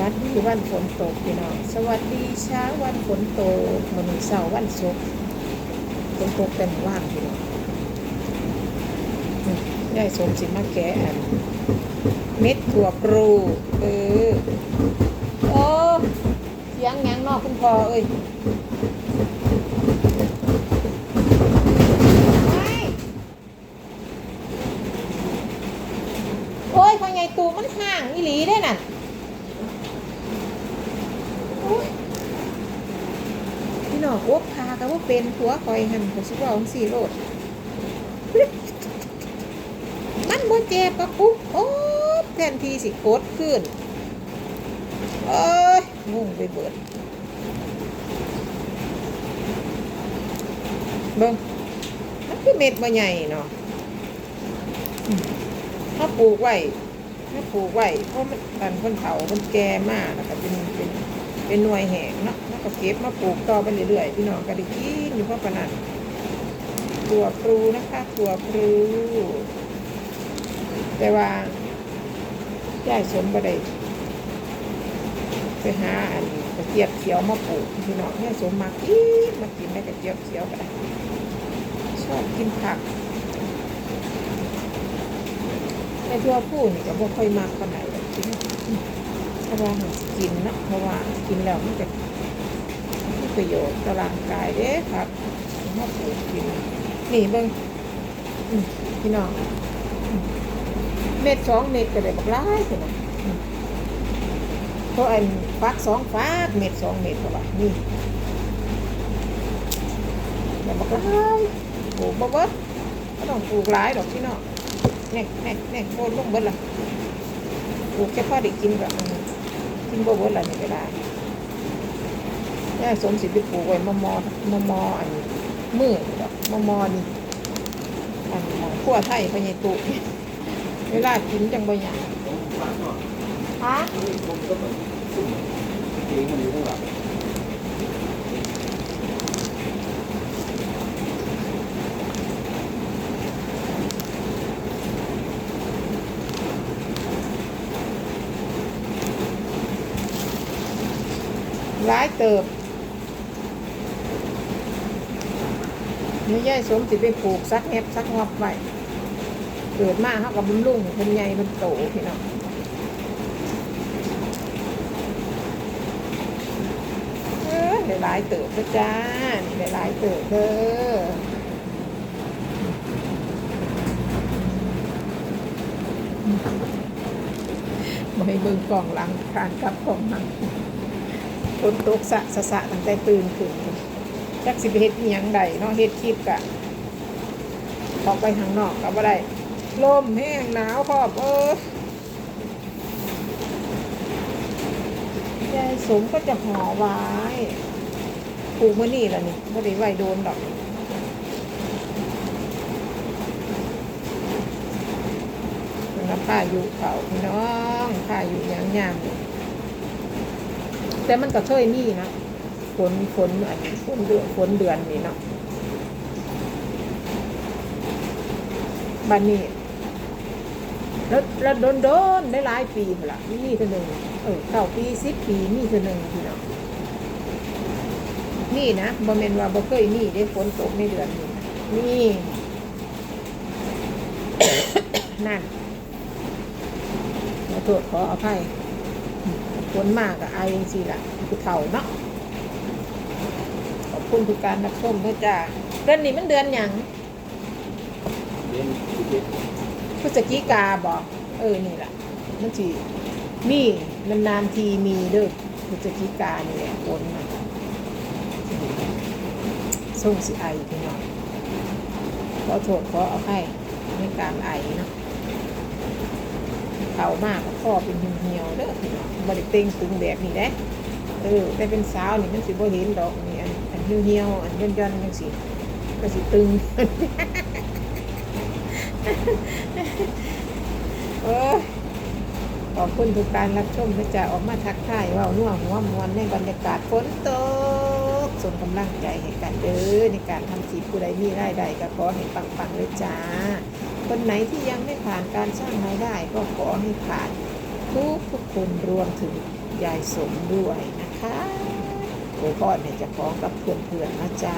วัสดีวันฝนตกพี่น้องสวัสดีเช้าวันฝนตกมันเสาร์วันศุกร์ฝนตกเต็มว่างพี่น้องอืมยายสมสิมาแกะอันเม็ดถั่วปรูเออโอ้เสียงยังนอกคุณพ่อเอ้ยไม่โอ้ยพ่อใหญ่ตูมันห่างอีหลีได้น่ะ พี่น้องอ๊บพาก็ว่าเป็นผัวคอยหันก็สิว่าองสี่โลดมันบ่เจ็บปะปุ๊บโอ๊บแทนที่สิโคตรขึ้นเอ้ยงงไปเบิดเบิ่งมันคือเม็ดมาใหญ่เนาะถ้าปลูกไว้ถ้าปลูกไว้เพราะมันตันคนเฒ่าคนแก่มากแล้วก็เป็นเป็น เป็นหน่วยแหงเนาะแล้วก็เก็บมาปลูกต่อไปเรื่อยๆพี่น้องก็ได้กินอยู่เพราะปานนันถั่วพลูนะคะถั่วพลูแต่ว่ายายสมบ่ได้ไปหาอันกระเจี๊ยบเขียวมาปลูกพี่น้องยายสมมากินมากินได้กระเจี๊ยบเขียวก็ได้ชอบกินผักแต่ถั่วพลูนี่ก็บ่ค่อยมากปานไหนหรอกกินเพ ราะว่ามันกินนะเพราะว่ากินแล้วมันจะมีประโยชน์ต่อร่างกายเด้ครับมาปลูกกินนี่เบิ่งพี่น้องเม็ดสองเม็ดก็ได้บักหลายสินะอืมเพราะอันฟักสองฟักเม็ดสองเม็ดก็ว่านี่แต่บักหลายปลูกบ่เบิดก็ต้องปลูกหลายดอกพี่น้องแน่แน่แน่โคนลงเบิดละปลูกแค่พอได้กินก็อืม กินบ่เบิดละนี่ก็ได้ย่าสมสิไปปลูกไว้มอมอมอมออันมือดอกมอมอนี่อันมอขั้วไทยพญตุเวลากินจังบ่หยังฮะ ร้ายเติบนี่ยายสมสิไปปลูกซักแฮบซักงอบไว้เกิดมาเขากับบำรุงเพิ่นใหญ่เพิ่นโตพี่น้องเออหลายเติบเด้อจ้าหลายเติบเด้อบ่เบิ่งกล่องหลังการกลับกล่องหลัง ฝนตกสะสะสะตั้งแต่ตื่นขึ้นจักสิไปเฮ็ดอียังใดเนาะเฮ็ดคลิปกะออกไปข้างนอกก็บ่ได้ลมแห้งหนาวพร้อมเออยายสมก็จะห่อไว้ปลูกมื้อนี้ล่ะนี่บ่ได้ไว้โดนดอกมันก็ผ้าอยู่เขาพี่น้องผ้าอยู่ยางยามนี่ แต่มันก็เคยมีนะฝนฝนอันฝนเดือนฝนเดือนนี่เนาะบันนี้แล้วแล้วโดนโดนได้หลายปีละมีเท่านึงเออเก้าปีสิบปีมีเท่านึงพี่น้องนี่นะบ่แม่นว่าบ่เคยมีได้ฝนตกในเดือนนี้นะนี่นั่นขอโทษขออภัย ฝนมากอะไอายจังสิล่ะคือเท่าเนาะขอบคุณทุกการรับชมด้วยจ้าเดือนนี้มันเดือนหยังพฤศจิกาบอกเออนี่แหละมันสิมีนานๆทีมีเด้อพฤศจิกานี่แหละฝนนะส่งสิไอพี่น้องขอโทษขอเอาให้ในการไอเนาะ เข่ามากก็คอเป็นเหี่ยวๆเด้อพี่น้อบริเต็งตึงแบบนี้เด้เออแต่เป็นสาวนี่มันสิบ่เห็นดอกนี่อันอันเหี่ยวๆอันย่อนๆจังสิก็สิตึงเออขอบคุณทุกการรับชมนะจ๊ะออกมาทักทายว่าน่วหัวมวนในบรรยากาศฝนตกส่งกำลังใจให้กันเด้อในการทำคลิปผู้ใดมีรายได้ก็ขอให้ปังๆเลยจ้า คนไหนที่ยังไม่ผ่านการสร้างรายได้ก็ขอให้ผ่านทุกทุกคนรวมถึงยายสมด้วยนะคะโอ้พ่อเนี่ยจะของกับเพื่อนๆนะจ๊ะ